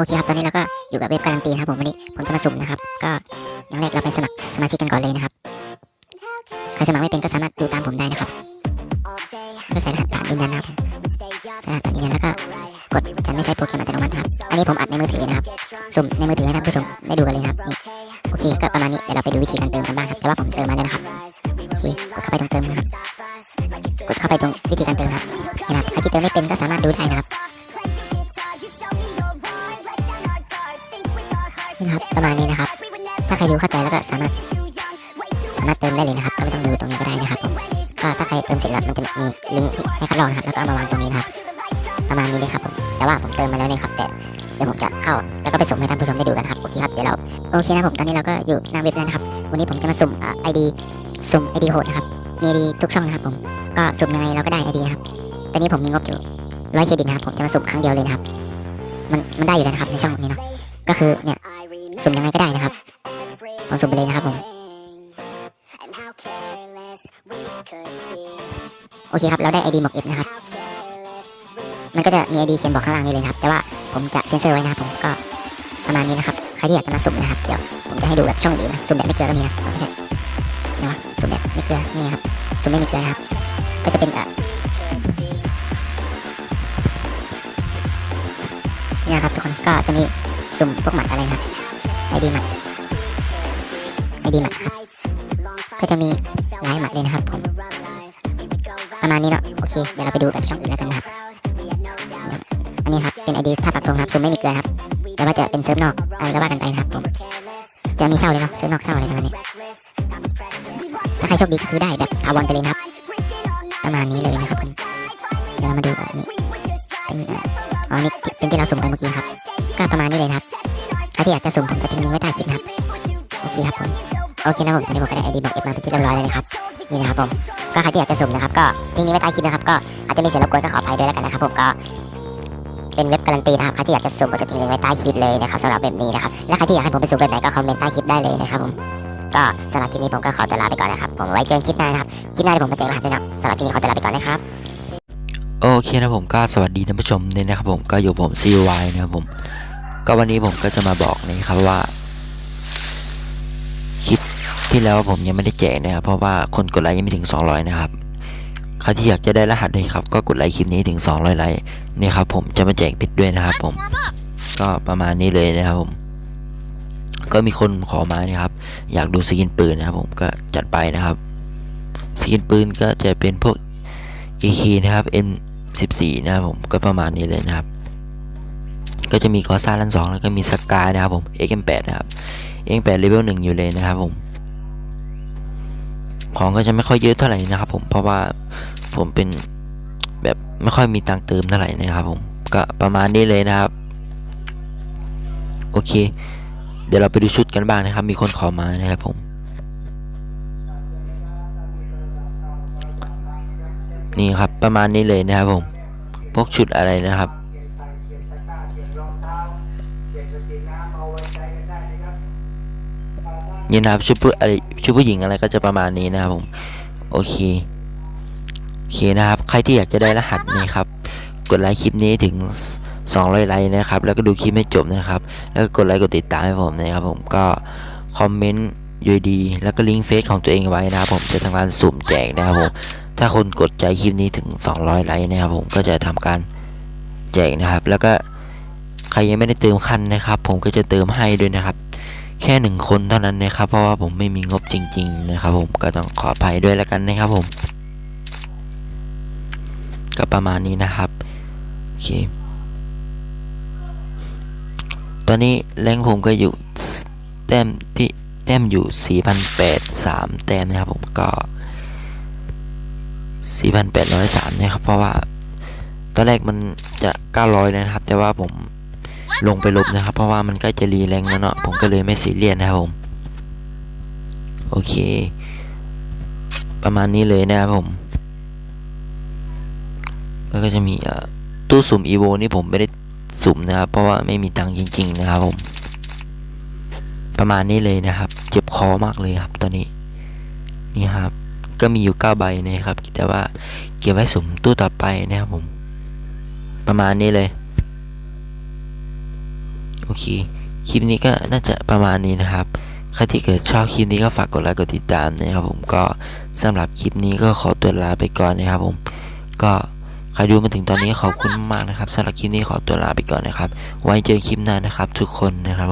โอเคครับ ตอนนี้เราก็อยู่กับเว็บการันตีนะครับผมวันนี้ผมจะมาสุ่มนะครับ ก็อย่างแรกเราไปสมัครสมาชิกกันก่อนเลยนะครับ ใครสมัครไม่เป็นก็สามารถดูตามผมได้นะครับ ก็ใส่รหัสผ่านยืนยันนะครับใส่รหัสผ่านยืนยันแล้วก็กดฉันไม่ใช้โปรแกรมอัตโนมัตินะครับ อันนี้ผมอัดในมือถือนะครับ สุ่มในมือถือให้ท่านผู้ชมได้ดูกันเลยครับนี่โอเค ก็ประมาณนี้เดี๋ยวเราไปดูวิธีการเติมกันบ้างครับ แต่ว่าผมเติมมาแล้วนะครับ โอเค กดเข้าไปตรงเติมนะครับ กดเข้าไปตรงวิธีการเติมครับนี่นะครับ ใครที่เติมไม่เป็นก็สามารถดูได้นะครับ นะครับประมาณนี้นะครับ ถ้าใครดูเข้าใจแล้วก็สามารถสามารถเติมได้เลยนะครับ ก็ไม่ต้องดูตรงนี้ก็ได้นะครับผมก็ถ้าใครเติมเสร็จแล้วมันจะมีลิงก์ให้คัดลองนะครับแล้วก็เอามาวางตรงนี้นะครับประมาณนี้เลยครับผมแต่ว่าผมเติมมาแล้วเนี่ยครับแต่เดี๋ยวผมจะเข้าแล้วก็ไปส่งให้ท่านผู้ชมได้ดูกันครับโอเคครับเดี๋ยวเราโอเคนะผมตอนนี้เราก็อยู่หน้าเว็บแล้วนะครับวันนี้ผมจะมาสุ่มไอดีสุ่มไอดีโหดนะครับมีไอดีทุกช่องนะครับผมก็สุ่มยังไงเราก็ได้ไอดีนะครับตอนนี้ผมมีงบอยู่ร้อยเครดิตนะครับผมจะมาสุ่มครั้งเดียวเลยนะครับมันมันได้อยู่แล้วนะครับในช่องนี้เนาะก็คือเนี่ย สุ่มยังไงก็ได้นะครับผมสุ่มไปเลยนะครับผมโอเคครับเราได้ไอดีหมวกเอฟนะครับ มันก็จะมีไอดีเขียนบอกข้างล่างนี้เลยครับ แต่ว่าผมจะเซ็นเซอร์ไว้นะครับผมก็ประมาณนี้นะครับ ใครที่อยากจะมาสุ่มนะครับ เดี๋ยวผมจะให้ดูแบบช่องอื่นนะสุ่มแบบไม่เกลือก็มีนะไม่ใช่เนาะสุ่มแบบไม่เกลือนี่ครับสุ่มไม่มีเกลือนะครับ ก็จะเป็นเอ่อนี่นะครับทุกคนก็จะมีสุ่มพวกหมัดอะไรนะครับ ไอดีหมัดไอดีหมัดครับก็จะมีหลายหมัดเลยนะครับผม ประมาณนี้เนาะโอเค เดี๋ยวเราไปดูแบบช่องอื่นแล้วกันนะครับ อันนี้ครับ เป็นไอดีท่าปักตรงนะครับซุมไม่มีเกลือครับ แต่ว่าจะเป็นเซิร์ฟนอกอะไรก็ว่ากันไปนะครับผม จะมีเช่าเลยเนาะเซิร์ฟนอกเช่าอะไรประมาณนี้ ถ้าใครโชคดีก็คือได้แบบทาวอนไปเลยนะครับ ประมาณนี้เลยนะครับผมเดี๋ยวเรามาดูอันนี้เป็นอ๋อนี่เป็นที่เราสุ่มไปเมื่อกี้ครับ ก็ประมาณนี้เลยนะครับ ใครที่อยากจะสุ่มผมจะทิ้งลิงก์ไว้ใต้คลิปนะครับ โอเคครับผม โอเคนะผม ตอนนี้ผมก็ได้ไอดีบอกเอฟมาเป็นที่เรียบร้อยแล้วนะครับ นี่นะครับผม ก็ใครที่อยากจะสุ่มนะครับ ก็ทิ้งลิงก์ไว้ใต้คลิปนะครับ ก็อาจจะมีเสียงรบกวนก็ขออภัยด้วยแล้วกันนะครับผมก็เป็นเว็บการันตีนะครับ ใครที่อยากจะสุ่มก็จะทิ้งลิงก์ไว้ใต้คลิปเลยนะครับสำหรับเว็บนี้นะครับ และใครที่อยากให้ผมไปสุ่มเว็บไหนก็คอมเมนต์ใต้คลิปได้เลยนะครับผม ก็สำหรับคลิปนี้ผมก็ขอตัวลาไปก่อนนะครับ ผมไว้เจอกันคลิปหน้านะครับ คลิปหน้าผมมาเจอกันนะครับด้วยนะสำหรับคลิปนี้ขอตัวลาไปก่อนนะครับ โอเคนะผมก็สวัสดีท่านผู้ชมเนี่ยนะครับผมก็อยู่ผม CY นะครับผม ก็วันนี้ผมก็จะมาบอกนะครับว่าคลิปที่แล้วผมยังไม่ได้แจกนะครับ เพราะว่าคนกดไลค์ยังไม่ถึง 200 นะครับใครที่อยากจะได้รหัสเลยครับ ก็กดไลค์คลิปนี้ถึง 200 ไลค์นี่ครับ ผมจะมาแจกเพชรด้วยนะครับ ผมก็ประมาณนี้เลยนะครับผม ก็มีคนขอมาเนี่ยครับ อยากดูสกินปืนนะครับ ผมก็จัดไปนะครับสกินปืนก็จะเป็นพวก EK นะครับ M14 นะครับผมก็ประมาณนี้เลยนะครับ ก็จะมีกอซ่าลันสองแล้วก็มีสกายนะครับผม XM8 นะครับ XM8 เลเวลหนึ่งอยู่เลยนะครับผม ของก็จะไม่ค่อยเยอะเท่าไหร่นะครับผม เพราะว่าผมเป็นแบบไม่ค่อยมีตังค์เติมเท่าไหร่นะครับผม ก็ประมาณนี้เลยนะครับ โอเค เดี๋ยวเราไปดูชุดกันบ้างนะครับ มีคนขอมานะครับผมนี่ครับประมาณนี้เลยนะครับผม พวกชุดอะไรนะครับ นี่นะครับชุดผู้อะไรชุดผู้หญิงอะไรก็จะประมาณนี้นะครับผมโอเคโอเคนะครับ ใครที่อยากจะได้รหัสนี้ครับ กดไลค์คลิปนี้ถึง 200 ไลค์นะครับ แล้วก็ดูคลิปให้จบนะครับ แล้วก็กดไลค์กดติดตามให้ผมนะครับ ผมก็คอมเมนต์ยูดี แล้วก็ลิงก์เฟซของตัวเองไว้นะครับ ผมจะทำการสุ่มแจกนะครับผมถ้าคนกดใจคลิปนี้ถึง 200 ไลค์นะครับผมก็จะทำการแจกนะครับ แล้วก็ใครยังไม่ได้เติมคันนะครับ ผมก็จะเติมให้ด้วยนะครับ แค่หนึ่งคนเท่านั้นนะครับ เพราะว่าผมไม่มีงบจริง ๆ นะครับ ผมก็ต้องขออภัยด้วยแล้วกันนะครับผม ก็ประมาณนี้นะครับโอเคตอนนี้แรงผมก็อยู่แต้มที่แต้มอยู่4,083แต้มนะครับผมก็4,803นะครับเพราะว่าตอนแรกมันจะ 900เลยนะครับ แต่ว่าผม ลงไปลบนะครับ เพราะว่ามันใกล้จะรีแรงแล้วเนาะผมก็เลยไม่ซีเรียสนะครับผม โอเค ประมาณนี้เลยนะครับผมแล้วก็จะมีตู้สุ่มอีโวนี่ผมไม่ได้สุ่มนะครับ เพราะว่าไม่มีตังค์จริง ๆ นะครับผม ประมาณนี้เลยนะครับ เจ็บคอมากเลยครับ ตอนนี้นี่ครับ ก็มีอยู่ 9 ใบนะครับ แต่ว่าเก็บไว้สุ่มตู้ต่อไปนะครับผม ประมาณนี้เลย โอเค คลิปนี้ก็น่าจะประมาณนี้นะครับ ใครที่เกิดชอบคลิปนี้ก็ฝากกดไลค์กดติดตามนะครับผมก็สำหรับคลิปนี้ก็ขอตัวลาไปก่อนนะครับผมก็ใครดูมาถึงตอนนี้ขอบคุณมากนะครับสำหรับคลิปนี้ขอตัวลาไปก่อนนะครับ ไว้เจอคลิปหน้านะครับ ทุกคนนะครับผม